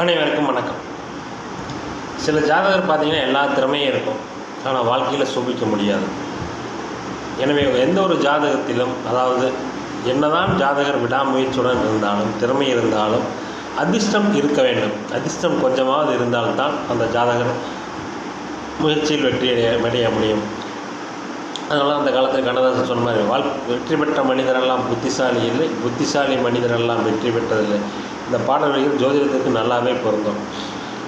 அனைவருக்கும் வணக்கம். சில ஜாதகர் பார்த்தீங்கன்னா எல்லா திறமையும் இருக்கும். ஆனால் வாழ்க்கையில் சோபிக்க முடியாது. எனவே எந்த ஒரு ஜாதகத்திலும் அதாவது என்னதான் ஜாதகர் விடாமுயற்சியுடன் இருந்தாலும் திறமை இருந்தாலும் அதிர்ஷ்டம் இருக்க வேண்டும். அதிர்ஷ்டம் கொஞ்சமாவது இருந்தால்தான் அந்த ஜாதகர் முயற்சியில் வெற்றி அடைய அடைய முடியும். அதனால் அந்த காலத்தில் கண்ணதாசன் சொன்ன மாதிரி வாழ் வெற்றி பெற்ற மனிதரெல்லாம் புத்திசாலி இல்லை. புத்திசாலி மனிதரெல்லாம் வெற்றி பெற்றதில்லை. இந்த பாடல்கள் ஜோதிடத்துக்கு நல்லாவே பொருந்தும்.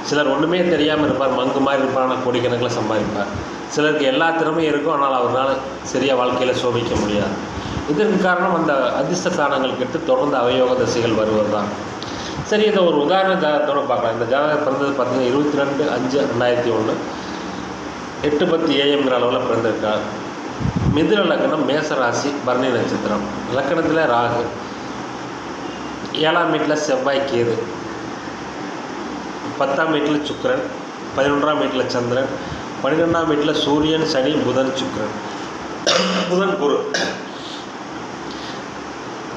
சிலர் ஒன்றுமே தெரியாமல் இருப்பார் மங்கு மாதிரி இருப்பார் ஆனால் கோடிக்கணக்கில் சம்பாதிப்பார். சிலருக்கு எல்லா திறமையும் இருக்கும் ஆனால் அவரால் சரியாக வாழ்க்கையில் சோபிக்க முடியாது. இதற்கு காரணம் அந்த அதிர்ஷ்ட ஸ்தானங்கள் கெட்டு தொடர்ந்து அவயோக திசைகள் வருவது தான் சரி இதை ஒரு உதாரண ஜாதகத்தோடு பார்க்கலாம். இந்த ஜாதகம் பிறந்தது பார்த்தீங்கன்னா இருபத்தி ரெண்டு அஞ்சு ரெண்டாயிரத்தி ஒன்று எட்டு பத்து ஏஎம்ங்கிற அளவில் பிறந்திருக்கார். மிதுன லக்னம் மேச ராசி பரணி நட்சத்திரம். லக்கணத்தில் ராகு. ஏழாம் வீட்டில் செவ்வாய் கேது. பத்தாம் வீட்டில் சுக்கரன் பதினொன்றாம் வீட்டில் சந்திரன் பன்னிரெண்டாம் வீட்டில் சூரியன் சனி புதன் சுக்கரன். புதன் குரு.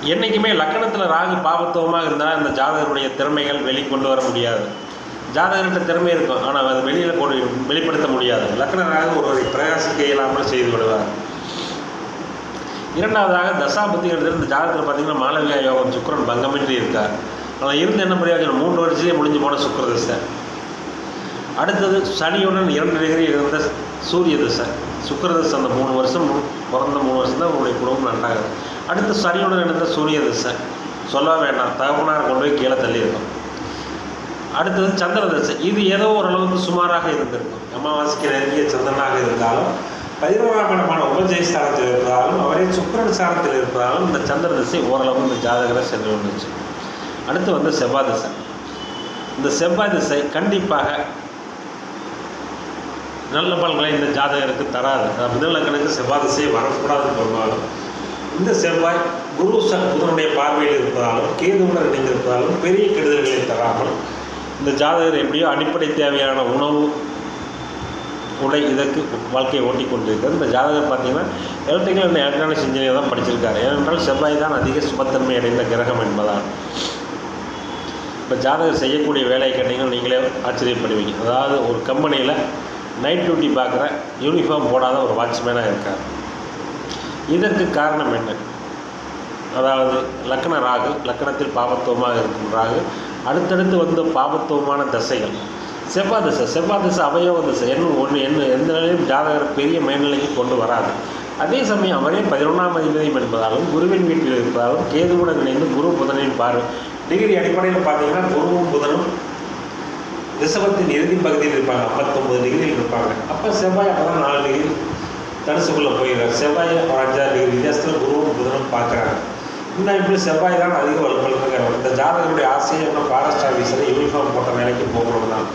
என்றைக்குமே லக்கணத்தில் ராகு பாபத்துவமாக இருந்தால் அந்த ஜாதகருடைய திறமைகள் வெளிக்கொண்டு வர முடியாது. ஜாதகர்கிட்ட திறமை இருக்கும் ஆனால் அது வெளியில் கொண்டு வெளிப்படுத்த முடியாது. லக்கண ராகு ஒருவரை பிரகாசிக்க இயலாமல் செய்து விடுவார். இரண்டாவதாக தசாபுத்திகள் இந்த ஜாதகத்தில் பார்த்தீங்கன்னா மாளவியா யோகம் சுக்கரன் பங்கமின்றி இருக்கார். ஆனால் இருந்து என்ன பண்ணியாச்சு மூன்று வருஷத்துலேயே முடிஞ்சு போன சுக்கர திசை அடுத்தது சனியுடன் இரண்டு டிகிரி இருந்த சூரிய திசை. சுக்கர திசை அந்த மூணு வருஷம் மு- பிறந்த மூணு வருஷம் தான் உங்களுடைய குடும்பம் நன்றாகுது அடுத்து சனியுடன் இருந்த சூரிய திசை. சொல்ல வேண்டாம் தகப்பனார் கொண்டு போய் கீழே தள்ளியிருக்கும். அடுத்தது சந்திர தசை. இது ஏதோ ஓரளவுக்கு சுமாராக இருந்திருக்கும். அமாவாசைக்கு நெருங்கிய சந்திரனாக இருந்தாலும் பதினோராம் இடமான உபஜயஸ்தானத்தில் இருப்பதாலும் அவரே சுக்கிரன் ஸ்தானத்தில் இருப்பதாலும் இந்த சந்திர திசை ஓரளவு இந்த ஜாதகரை சென்று வந்துச்சு அடுத்து வந்து செவ்வாய் திசை இந்த செவ்வாய் திசை கண்டிப்பாக நல்ல பலன்களை இந்த ஜாதகருக்கு தராது. முதலக்கணக்கு செவ்வாய் திசை வரக்கூடாதுன்னு சொன்னாலும் இந்த செவ்வாய் குரு ச புதனுடைய பார்வையில் இருப்பதாலும் கேதுவுடன் இணைந்திருப்பதாலும் பெரிய கெடுதல்களை தராமல் இந்த ஜாதகர் எப்படியோ அடிப்படை தேவையான உணவு உடை இதற்கு வாழ்க்கையை ஓட்டி கொண்டிருக்கிறது இந்த ஜாதகர் பார்த்தீங்கன்னா எலக்ட்ரிக்கல் அண்ட் எலக்ட்ரானிக்ஸ் இன்ஜினியர் தான் படிச்சிருக்காரு. ஏனென்றால் செவ்வாய் தான் அதிக சுபத்தன்மை அடைந்த கிரகம் என்பதால். இப்போ ஜாதகர் செய்யக்கூடிய வேலையை கேட்டிங்கன்னா நீங்களே ஆச்சரியப்படுவீங்க. அதாவது ஒரு கம்பெனியில் நைட் டியூட்டி பார்க்குற யூனிஃபார்ம் போடாத ஒரு வாட்ச்மேனாக இருக்கார். இதற்கு காரணம் என்ன? அதாவது லக்ன ராகு லக்கணத்தில் பாபத்துவமாக இருக்கும் ராகு. அடுத்தடுத்து வந்து பாபத்துவமான தசைகள். செவ்வாய் திசை செவ்வாய் திசை அவயோக திசை. என்ன ஒன்று என்ன எந்த நிலையிலும் ஜாதகர் பெரிய மேல்நிலைக்கு கொண்டு வராது. அதே சமயம் அவரே பதினொன்றாம் அதிபதியும் என்பதாலும் குருவின் வீட்டில் இருப்பதாலும் கேதுவுடன் இணைந்து குரு புதனின் பார்வை. டிகிரி அடிப்படையில் பார்த்தீங்கன்னா குருவும் புதனும் ரிசவத்தின் இறுதி பகுதியில் இருப்பாங்க. ஐம்பத்தொம்பது டிகிரியில் இருப்பாங்க. அப்போ செவ்வாய் அப்போ தான் நாலு டிகிரி தனுசுக்குள்ளே போயிடுறார். செவ்வாய் ஒரு அஞ்சாறு டிகிரி வித்தியாசத்தில் குருவும் புதனும் பார்க்குறாங்க. இந்த இப்படி செவ்வாய் தான் அதிக வலுப்பலுங்கிறவர் இந்த ஜாதகருடைய ஆசையை இன்னும் ஃபாரஸ்ட் ஆஃபீஸில் யூனிஃபார்ம் போட்ட வேலைக்கு போகணும் தான்.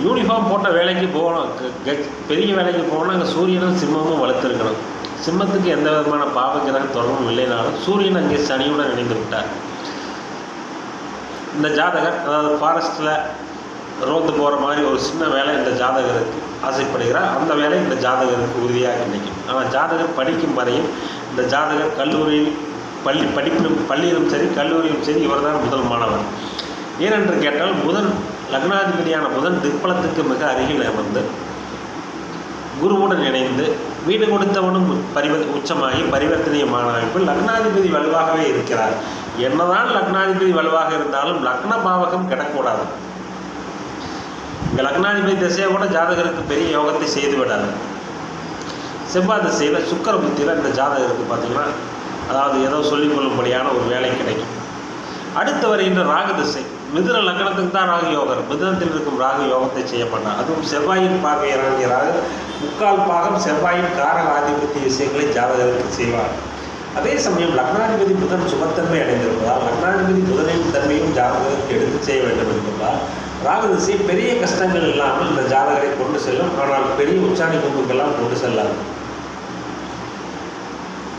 யூனிஃபார்ம் போட்ட வேலைக்கு போகணும். க- பெரிய வேலைக்கு போகணும் அங்கே சூரியனும் சிம்மமும் வளர்த்துருக்கணும். சிம்மத்துக்கு எந்த விதமான பாவகிரக தொடர்பும் இல்லைனாலும் சூரியன் அங்கே சனியுடன் இணைந்து விட்டார். இந்த ஜாதகர் அதாவது ஃபாரஸ்ட்டில் ரோந்து போகிற மாதிரி ஒரு சின்ன வேலை இந்த ஜாதகருக்கு ஆசைப்படுகிறார். அந்த வேலை இந்த ஜாதகருக்கு உறுதியாக கிடைக்கும் ஆனால் ஜாதகர் படிக்கும் வரையும் இந்த ஜாதகர் கல்லூரியில் பள்ளி படிப்பிலும் பள்ளியிலும் சரி கல்லூரியிலும் சரி இவர்தான் முதல் மாணவர். ஏனென்று கேட்டால் புதன் லக்னாதிபதியான புதன் திக்பலத்துக்கு மிக அருகில் அமர்ந்து குருவுடன் இணைந்து வீடு கொடுத்தவனும் பரிவ உச்சமாகி பரிவர்த்தனையமான அமைப்பு லக்னாதிபதி வலுவாகவே இருக்கிறார். என்னதான் லக்னாதிபதி வலுவாக இருந்தாலும் லக்ன பாவகம் கிடக்கூடாது. இந்த லக்னாதிபதி திசையை கூட ஜாதகருக்கு பெரிய யோகத்தை செய்து விடாது செவ்வாய் திசையில் சுக்கர புத்தியில் இந்த ஜாதகருக்கு பார்த்தீங்கன்னா அதாவது ஏதோ சொல்லிக்கொள்ளும்படியான ஒரு வேலை கிடைக்கும். அடுத்து வருகின்ற ராகு திசை. மிதுன லக்னத்துக்கு தான் ராகு யோகர் மிதுனத்தில் இருக்கும் ராகு யோகத்தை செய்ய பண்ணார் அதுவும் செவ்வாயின் பார்வை இறங்கிய ராகு முக்கால் பாகம் செவ்வாயின் காரக ஆதிபத்திய விஷயங்களை ஜாதகருக்கு செய்வார். அதே சமயம் லக்னாதிபதி புதன் சுபத்தன்மை அடைந்திருப்பதால் லக்னாதிபதி புதனின் தன்மையும் ஜாதகருக்கு எடுத்து செய்ய வேண்டும் என்பதால் ராகு திசை பெரிய கஷ்டங்கள் இல்லாமல் இந்த ஜாதகரை கொண்டு செல்லும். ஆனால் பெரிய உச்சாணி கும்புக்கெல்லாம் கொண்டு செல்லாது.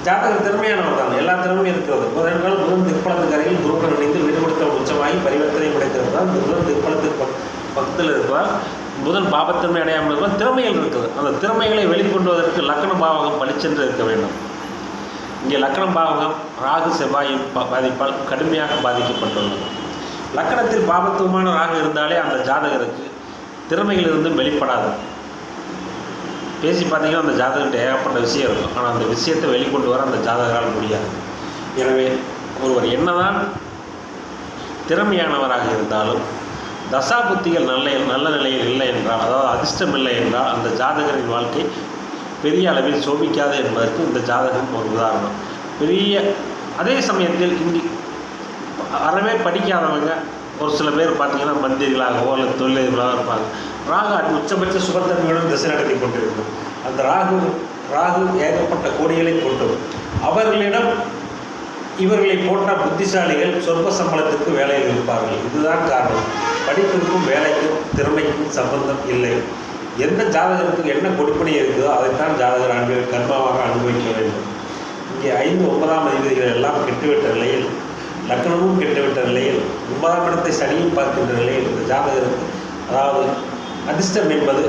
ஜாதகர் திறமையானவர் தான். எல்லா திறமையும் இருக்கிறது. புதன்கள் புதன் திப்பளத்துக்கு அருகில் குருடன் இணைந்து வீடு உச்சமாகி பரிவர்த்தனை படைத்திருப்பதால் தான் புதன் திப்பளத்துக்கு பக்- பக்கத்தில் இருப்பார். புதன் பாபத்தன்மை அடையாமல் இருப்பார். திறமைகள் இருக்குது. அந்த திறமைகளை வெளிக்கொண்டுவதற்கு லக்கண பாவகம் பளிச்சென்று இருக்க வேண்டும். இங்கே லக்கண பாவகம் ராகு செவ்வாயின் பா- பாதிப்பால் கடுமையாக பாதிக்கப்பட்டுள்ளது. லக்கணத்தில் பாபத்துவமான ராகு இருந்தாலே அந்த ஜாதகருக்கு திறமைகள் இருந்தும் வெளிப்படாது. பேசி பார்த்தீங்கன்னா அந்த ஜாதகர்கிட்ட ஏகப்பட்ட விஷயம் இருக்கும். ஆனால் அந்த விஷயத்தை வெளிக்கொண்டு வர அந்த ஜாதகரால் முடியாது. எனவே ஒருவர் என்னதான் திறமையானவராக இருந்தாலும் தசா புத்திகள் நல்ல நல்ல நிலையில் இல்லை என்றால் அதாவது அதிர்ஷ்டம் இல்லை என்றால் அந்த ஜாதகரின் வாழ்க்கை பெரிய அளவில் சோபிக்காது என்பதற்கு இந்த ஜாதகம் ஒரு உதாரணம். பெரிய அதே சமயத்தில் இங்கு அறவே படிக்காதவங்க ஒரு சில பேர் பார்த்தீங்கன்னா மந்திரிகளாகவோ அல்லது தொழிலதிபராக இருப்பாங்க. ராகு அது உச்சபட்ச சுபத்தன்மையுடன் திசை நடத்தி கொண்டிருக்கும். அந்த ராகு ராகு ஏகப்பட்ட கோடிகளை கொண்டும். அவர்களிடம் இவர்களை போன்ற புத்திசாலிகள் சொற்ப சம்பளத்திற்கு வேலையில் இருப்பார்கள். இதுதான் காரணம். படிப்பிற்கும் வேலைக்கும் திறமைக்கும் சம்பந்தம் இல்லை. எந்த ஜாதகத்துக்கு என்ன கொடுப்பனை இருக்குதோ அதைத்தான் ஜாதகர் அனுபவி கர்மாவாக அனுபவிக்க வேண்டும். இங்கே ஐந்து ஒன்பதாம் அதிபதிகள் எல்லாம் கெட்டுவிட்ட நிலையில் லக்னமும் கெட்டுவிட்ட நிலையில் ஒன்பதாம் சனியும் பார்க்கின்ற நிலையில் இந்த ஜாதகருக்கு அதாவது அதிர்ஷ்டம் என்பது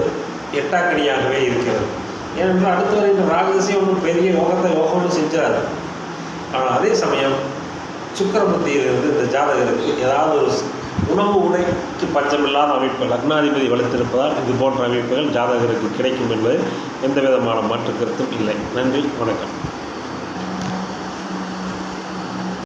எட்டாக்கணியாகவே இருக்கிறது. ஏனென்றால் அடுத்து வருகின்ற ராகதிசை ஒன்றும் பெரிய யோகத்தை யோகம்னு செஞ்சிடாது ஆனால் அதே சமயம் சுக்கரபுத்தியிலிருந்து இந்த ஜாதகருக்கு ஏதாவது ஒரு உணவு உடைக்கு பஞ்சமில்லாத அமைப்பு லக்னாதிபதி வளர்த்திருப்பதால் இது போன்ற அமைப்புகள் ஜாதகருக்கு கிடைக்கும் என்பது எந்த விதமான மாற்று கருத்தும் இல்லை. நன்றி வணக்கம்.